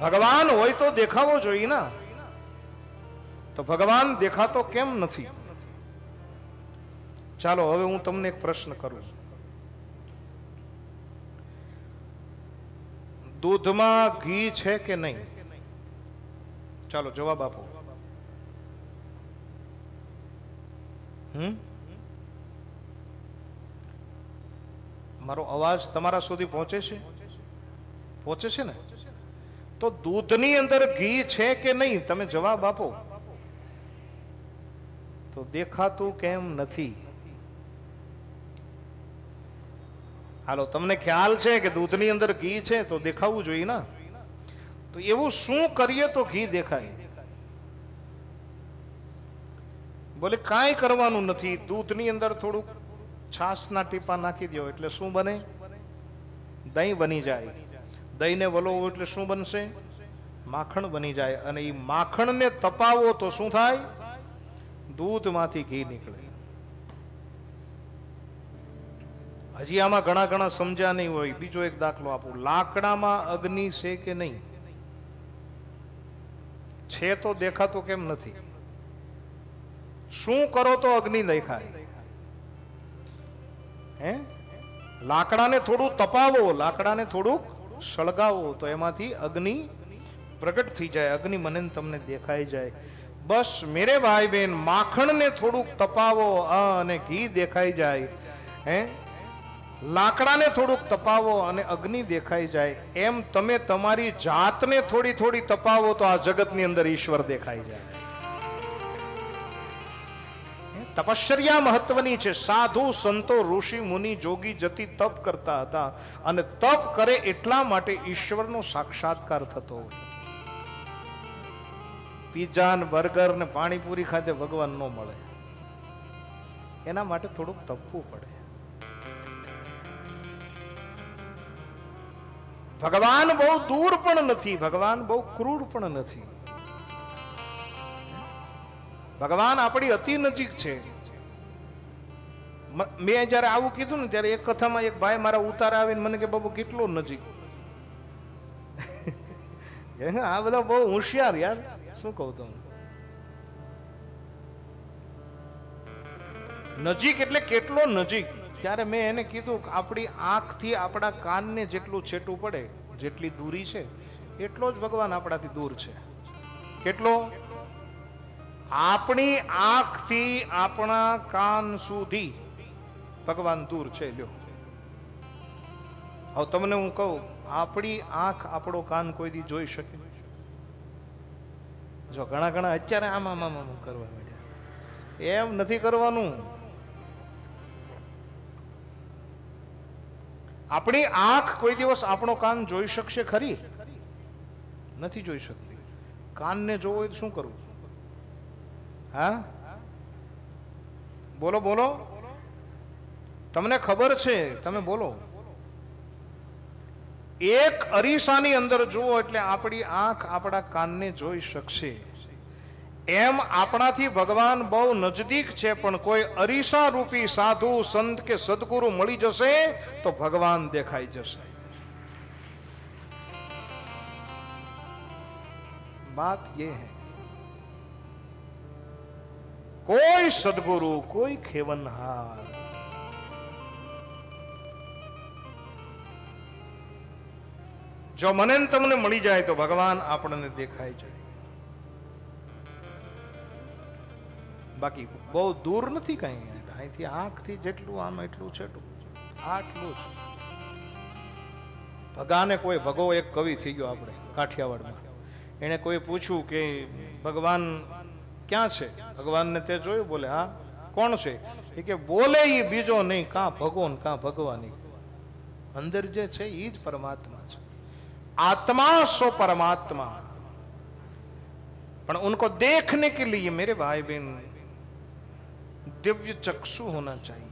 ભગવાન હોય તો દેખાવો જોઈએ ના. તો ભગવાન દેખાતો કેમ નથી? ચાલો, હવે હું તમને એક પ્રશ્ન કરું. દૂધમાં ઘી છે કે નહીં? ચાલો, જવાબ આપો. હમ? મારો અવાજ તમારા સુધી પહોંચે છે? પહોંચે છે ને? તો દૂધની અંદર ઘી છે કે નહીં? તમે જવાબ આપો. તો દેખાતું કેમ નથી? હાલો, તમને ખ્યાલ છે કે દૂધની અંદર ઘી છે તો દેખાવું જોઈએ ના? તો એવું શું કરીએ તો ઘી દેખાય? બોલે, કાંઈ કરવાનું નથી. દૂધની અંદર થોડુંક છાસના ટીપા નાખી દો એટલે શું બને? દહીં બની જાય. દહીંને વલોવો એટલે શું બનશે? માખણ બની જાય. અને એ માખણને તપાવો તો શું થાય? દૂધમાંથી ઘી નીકળે. હજી આમાં ઘણા ઘણા સમજ્યા નહીં હોય. બીજો એક દાખલો આપું. લાકડામાં અગ્નિ છે કે નહીં? છે તો દેખાતો કેમ નથી? શું કરો તો અગ્નિ દેખાય? હે? લાકડાને થોડું તપાવો. લાકડાને થોડુંક સળગાવો તો એમાંથી અગ્નિ પ્રગટ થઈ જાય, અગ્નિ મને તમને દેખાઈ જાય. બસ મેરે ભાઈ બહેન માખણને થોડુંક તપાવો અને ઘી દેખાઈ જાય. હે? લાકડાને થોડુંક તપાવો અને અગ્નિ દેખાઈ જાય. એમ તમે તમારી જાતને થોડી થોડી તપાવો તો આ જગતની અંદર ઈશ્વર દેખાઈ જાય. તપશ્ચર્યા મહત્વની છે. સાધુ સંતો, ઋષિ, મુનિ, જોગી, જતી તપ કરતા હતા. અને તપ કરે એટલા માટે ઈશ્વરનો સાક્ષાત્કાર થતો હોય. પીઝા ને બર્ગર ને પાણીપુરી ખાતે ભગવાન ન મળે. એના માટે થોડુંક તપવું પડે. ભગવાન બહુ દૂર પણ નથી. ભગવાન બહુ ક્રૂર પણ નથી. ભગવાન આપણી અતિ નજીક છે. મેં જયારે આવું કીધું ને ત્યારે એક કથામાં એક ભાઈ મારા ઉતાર આવીને મને કે, બાબુ, કેટલો નજીક? આ બધા બહુ હોશિયાર યાર. શું કહું તમને? નજીક એટલે કેટલો નજીક? ત્યારે મેં એને કીધું કે આપણી આંખથી આપણા કાનને જેટલું છેટું પડે, જેટલી દૂરી છે, એટલો જ ભગવાન આપણાથી દૂર છે. કેટલો? આપણી આંખથી આપણા કાન સુધી ભગવાન દૂર છે, લ્યો. હવે તમને હું કહું, આપણી આંખ આપણો કાન કોઈ દી જોઈ શકે જો ઘણા ઘણા અત્યારે આમ આમ આમ કરવા માંડ્યા એમ નથી કરવાનું. આપણી આંખ કોઈ દિવસ આપણો કાન જોઈ શકશે ખરી? નથી જોઈ શકતી. કાનને જોવો હોય તો શું કરવું? હા? બોલો બોલો. તમને ખબર છે? તમે બોલો. એક અરીસાની અંદર જુઓ એટલે આપણી આંખ આપણા કાનને જોઈ શકશે. એમ આપણાથી ભગવાન બહુ નજદીક છે, પણ કોઈ અરીસા રૂપી સાધુ, સંત કે સદગુરુ મળી જશે તો ભગવાન દેખાઈ જશે. વાત યે હૈ. કોઈ સદગુરુ, કોઈ ખેવનહાર. જો મને તમને મળી જાય તો ભગવાન આપણને દેખાય જાય બાકી બહુ દૂર નથી કઈ અહીંથી આંખથી જેટલું આમ એટલું છે આટલું છે. ભગાને કોઈ ભગો એક કવિ થઈ ગયો આપણે, કાઠિયાવાડમાં. એને કોઈ પૂછ્યું કે ભગવાન ક્યાં છે ભગવાનને તે જોયું બોલે હા કોણ છે એ કે બોલે ઈ બીજો નહીં કાં ભગવો ને કાં ભગવાની અંદર જે છે એ જ પરમાત્મા છે आत्मा सो परमात्मा પણ उनको देखने के लिए मेरे भाई बहन दिव्य चक्षु होना चाहिए